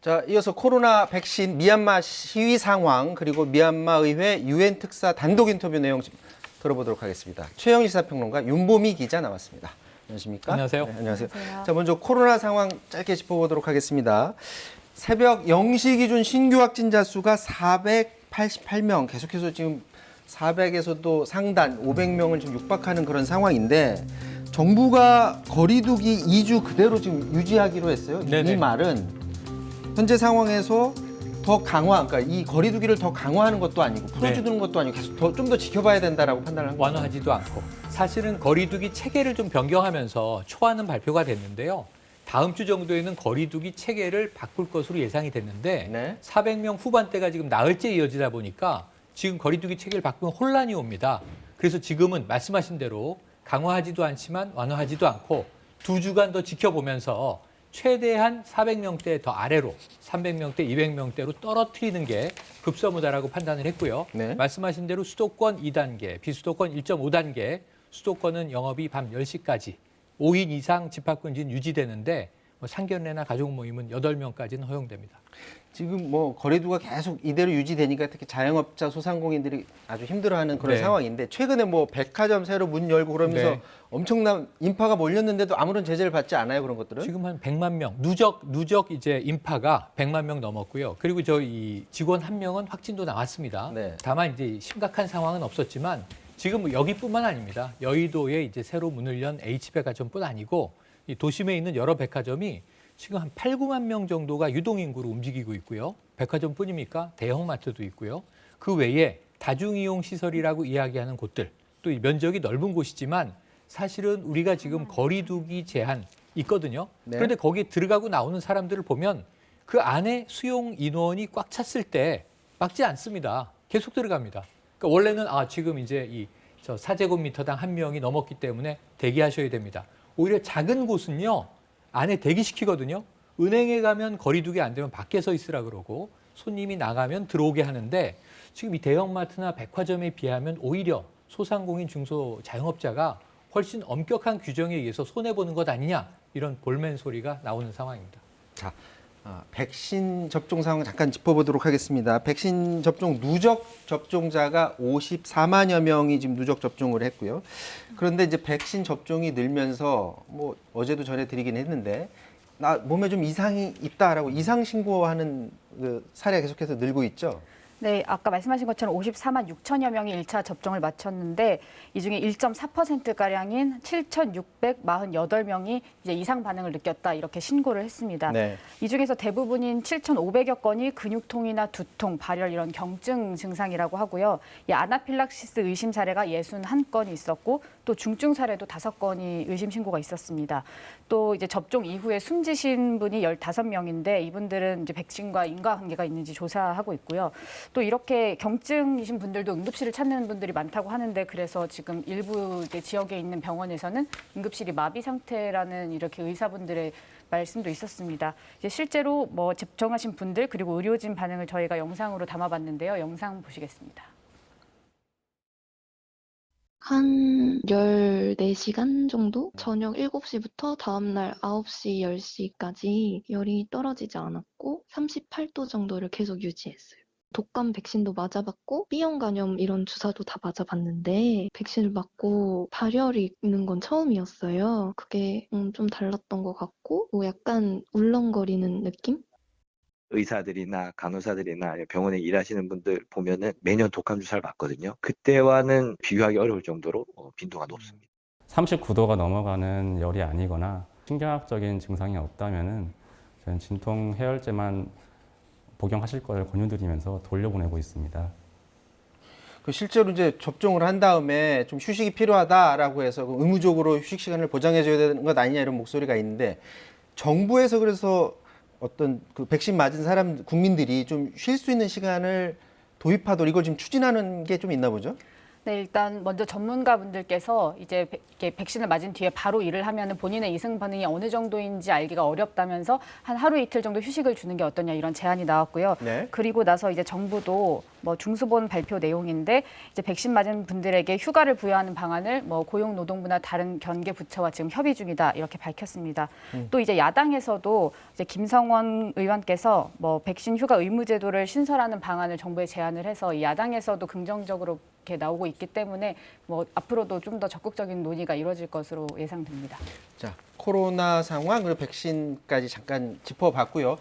자, 이어서 코로나 백신 미얀마 시위 상황 그리고 미얀마 의회 유엔 특사 단독 인터뷰 내용 좀 들어보도록 하겠습니다. 최영일 시사평론가 윤보미 기자 나왔습니다. 안녕하십니까? 안녕하세요. 네, 안녕하세요. 안녕하세요. 자, 먼저 코로나 상황 짧게 짚어보도록 하겠습니다. 새벽 0시 기준 신규 확진자 수가 488명, 계속해서 지금 400에서도 상단 500명을 지금 육박하는 그런 상황인데 정부가 거리두기 2주 그대로 지금 유지하기로 했어요. 네네. 이 말은 현재 상황에서 더 강화, 그러니까 이 거리두기를 더 강화하는 것도 아니고 풀어주는 것도 아니고 계속 더 좀 더 지켜봐야 된다라고 판단을 한 거죠. 완화하지도 않고 사실은 거리두기 체계를 좀 변경하면서 초안은 발표가 됐는데요. 다음 주 정도에는 거리두기 체계를 바꿀 것으로 예상이 됐는데 네. 400명 후반대가 지금 나흘째 이어지다 보니까 지금 거리두기 체계를 바꾸면 혼란이 옵니다. 그래서 지금은 말씀하신 대로 강화하지도 않지만 완화하지도 않고 두 주간 더 지켜보면서 최대한 400명대 더 아래로 300명대, 200명대로 떨어뜨리는 게 급선무다라고 판단을 했고요. 네. 말씀하신 대로 수도권 2단계, 비수도권 1.5단계, 수도권은 영업이 밤 10시까지 5인 이상 집합금지는 유지되는데 뭐 상견례나 가족 모임은 8명까지는 허용됩니다. 지금 뭐 거리두기가 계속 이대로 유지되니까 특히 자영업자 소상공인들이 아주 힘들어하는 그런 네. 상황인데 최근에 뭐 백화점 새로 문 열고 그러면서 네. 엄청난 인파가 몰렸는데도 아무런 제재를 받지 않아요 그런 것들은? 지금 한 100만 명, 누적 누적 이제 인파가 100만 명 넘었고요. 그리고 저희 직원 한 명은 확진도 나왔습니다. 네. 다만 이제 심각한 상황은 없었지만 지금 뭐 여기뿐만 아닙니다. 여의도에 이제 새로 문을 연 H 백화점뿐 아니고 이 도심에 있는 여러 백화점이 지금 한 8, 9만 명 정도가 유동 인구로 움직이고 있고요. 백화점뿐입니까? 대형마트도 있고요. 그 외에 다중이용 시설이라고 이야기하는 곳들 또이 면적이 넓은 곳이지만 사실은 우리가 지금 거리두기 제한 있거든요. 네. 그런데 거기에 들어가고 나오는 사람들을 보면 그 안에 수용 인원이 꽉 찼을 때 막지 않습니다. 계속 들어갑니다. 그러니까 원래는 아 지금 이제 이저 4제곱미터당 한 명이 넘었기 때문에 대기하셔야 됩니다. 오히려 작은 곳은요 안에 대기시키거든요. 은행에 가면 거리두기 안 되면 밖에 서 있으라 그러고 손님이 나가면 들어오게 하는데 지금 이 대형마트나 백화점에 비하면 오히려 소상공인 중소 자영업자가 훨씬 엄격한 규정에 의해서 손해 보는 것 아니냐 이런 볼멘 소리가 나오는 상황입니다. 자, 아, 백신 접종 상황 잠깐 짚어보도록 하겠습니다. 백신 접종 누적 접종자가 54만여 명이 지금 누적 접종을 했고요. 그런데 이제 백신 접종이 늘면서 뭐 어제도 전해드리긴 했는데 나 몸에 좀 이상이 있다라고 이상 신고하는 그 사례가 계속해서 늘고 있죠. 네, 아까 말씀하신 것처럼 54만 6천여 명이 1차 접종을 마쳤는데 이 중에 1.4%가량인 7,648명이 이제 이상 반응을 느꼈다 이렇게 신고를 했습니다. 네. 이 중에서 대부분인 7,500여 건이 근육통이나 두통, 발열 이런 경증 증상이라고 하고요. 이 아나필락시스 의심 사례가 61건이 있었고 또 중증 사례도 5건이 의심 신고가 있었습니다. 또 이제 접종 이후에 숨지신 분이 15명인데 이분들은 이제 백신과 인과관계가 있는지 조사하고 있고요. 또 이렇게 경증이신 분들도 응급실을 찾는 분들이 많다고 하는데 그래서 지금 일부 지역에 있는 병원에서는 응급실이 마비 상태라는 이렇게 의사분들의 말씀도 있었습니다. 이제 실제로 뭐 접종하신 분들 그리고 의료진 반응을 저희가 영상으로 담아봤는데요. 영상 보시겠습니다. 한 14시간 정도? 저녁 7시부터 다음날 9시, 10시까지 열이 떨어지지 않았고 38도 정도를 계속 유지했어요. 독감 백신도 맞아봤고 B형 간염 이런 주사도 다 맞아봤는데 백신을 맞고 발열이 있는 건 처음이었어요. 그게 음, 좀 달랐던 것 같고 뭐 약간 울렁거리는 느낌? 의사들이나 간호사들이나 병원에 일하시는 분들 보면은 매년 독감 주사를 맞거든요. 그때와는 비교하기 어려울 정도로 어, 빈도가 높습니다. 39도가 넘어가는 열이 아니거나 신경학적인 증상이 없다면은 저는 진통 해열제만 복용하실 걸 권유드리면서 돌려보내고 있습니다. 그 실제로 이제 접종을 한 다음에 좀 휴식이 필요하다라고 해서 그 의무적으로 휴식 시간을 보장해줘야 되는 것 아니냐 이런 목소리가 있는데 정부에서 그래서 어떤 그 백신 맞은 사람 국민들이 좀 쉴 수 있는 시간을 도입하도록 이걸 지금 추진하는 게 좀 있나 보죠? 네, 일단 먼저 전문가분들께서 이제 이렇게 백신을 맞은 뒤에 바로 일을 하면 본인의 이승 반응이 어느 정도인지 알기가 어렵다면서 한 하루 이틀 정도 휴식을 주는 게 어떠냐 이런 제안이 나왔고요. 네. 그리고 나서 이제 정부도 뭐 중수본 발표 내용인데 이제 백신 맞은 분들에게 휴가를 부여하는 방안을 뭐 고용노동부나 다른 견계 부처와 지금 협의 중이다 이렇게 밝혔습니다. 또 이제 야당에서도 이제 김성원 의원께서 뭐 백신 휴가 의무 제도를 신설하는 방안을 정부에 제안을 해서 이 야당에서도 긍정적으로 이렇게 나오고 있기 때문에 뭐 앞으로도 좀 더 적극적인 논의가 이루어질 것으로 예상됩니다. 자, 코로나 상황 그리고 백신까지 잠깐 짚어봤고요.